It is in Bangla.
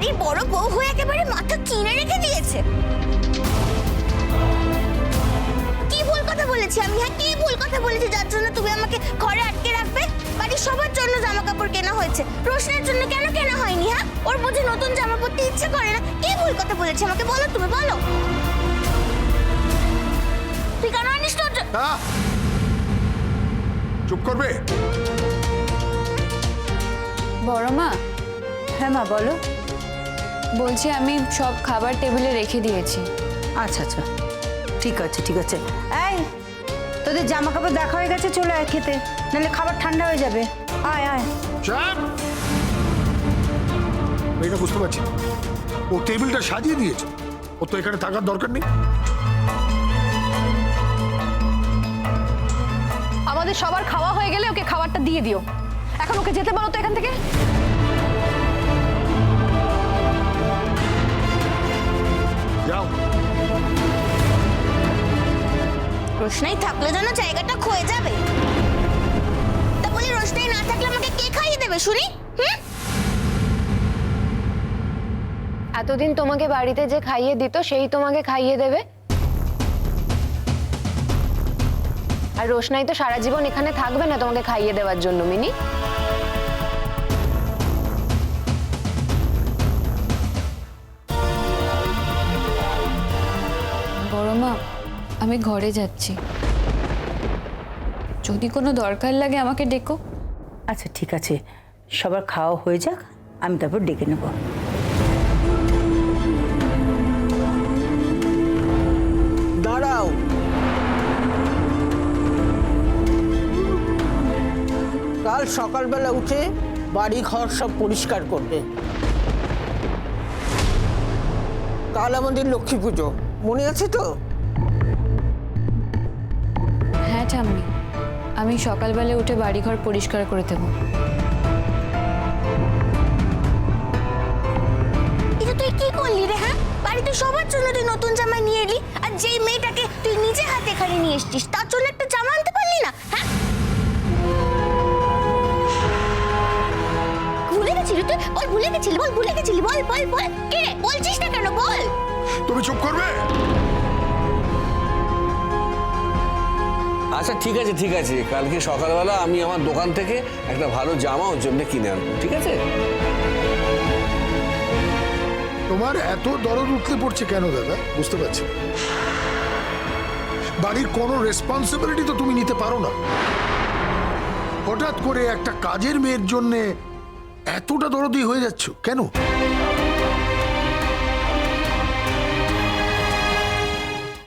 বাড়ির বড় বউ হয়ে একেবারে মাথা কিনে রেখে দিয়েছে। কি ভুল কথা বলেছি আমি? হ্যাঁ কি ভুল কথা বলেছি? যার জন্য তুমি আমাকে ঘরে আটকে রাখবে? বাড়ির সবার জন্য জামা কাপড় কেনা হয়েছে। রোশনের জন্য কেন কেনা হয়নি হ্যাঁ? ওর বুঝি নতুন জামা পরতে ইচ্ছে করে না। কি ভুল কথা বলেছি? আমাকে বলো তুমি বলো। তুই কেন আনিস চুপ করবে? বড় মা। হ্যাঁ মা বলো। বলছি আমি সব খাবার টেবিলে রেখে দিয়েছি। আচ্ছা আচ্ছা। ঠিক আছে ঠিক আছে। এই তোদের জামা কাপড় দেখা হয়ে গেছে চলে আয় খেতে। নাহলে খাবার ঠান্ডা হয়ে যাবে। আয় আয়। এটা বুঝতে পারছি ও টেবিলটা সাজিয়ে দিয়েছে। ও তো এখানে থাকার দরকার নেই। আমাদের সবার খাওয়া হয়ে গেলে ওকে খাবারটা দিয়ে দিও। এখন ওকে যেতে পারো তো এখান থেকে। রোশনাই থাকলে যেন জায়গাটা ক্ষয়ে যাবে। তা বলি রোশনাই না থাকলে আমাকে কে খাইয়ে দেবে শুনি? হুম? এতদিন তোমাকে বাড়িতে যে খাইয়ে দিত সেই তোমাকে খাইয়ে দেবে? আর রোশনাই তো সারা জীবন এখানে থাকবে না তোমাকে খাইয়ে দেওয়ার জন্য মিনি। বড় মা আমি ঘরে যাচ্ছি। যদি কোনো দরকার লাগে আমাকে ডেকো। আচ্ছা ঠিক আছে। সবার খাওয়া হয়ে যাক আমি তারপর ডেকে নেব। দাঁড়াও। কাল সকালবেলা উঠে বাড়ি ঘর সব পরিষ্কার করবে। কাল আমাদের লক্ষ্মী পুজো। মনে আছে তো? ঠাম্মি আমি সকালবেলা উঠে বাড়িঘর পরিষ্কার করে দেবো। এটা তুই কি করলি রে হ্যাঁ? বাড়িতে সবার জন্য তুই নতুন জামা নিয়ে এলি আর যেই মেয়েটাকে তুই নিজে হাতে এখানে নিয়ে এসছিস তার জন্য একটা জামা আনতে পারলি না হ্যাঁ? ভুলে গেছিলি তুই? বল ভুলে গেছিলি বল ভুলে গেছিলি বল বল বল। কে রে? বলছিস না কেন বল। তুমি চুপ করবে? আচ্ছা ঠিক আছে ঠিক আছে। কালকে সকালবেলা আমি আমার দোকান থেকে একটা ভালো জামা ওর জন্য কিনে আনব, ঠিক আছে? তোমার এত দরদ উঠলে পড়ছে কেন দাদা? বুঝতে পারছি বাড়ির কোনো রেসপন্সিবিলিটি তো তুমি নিতে পারো না। হঠাৎ করে একটা কাজের মেয়ের জন্য এতটা দরদি হয়ে যাচ্ছ, কেন?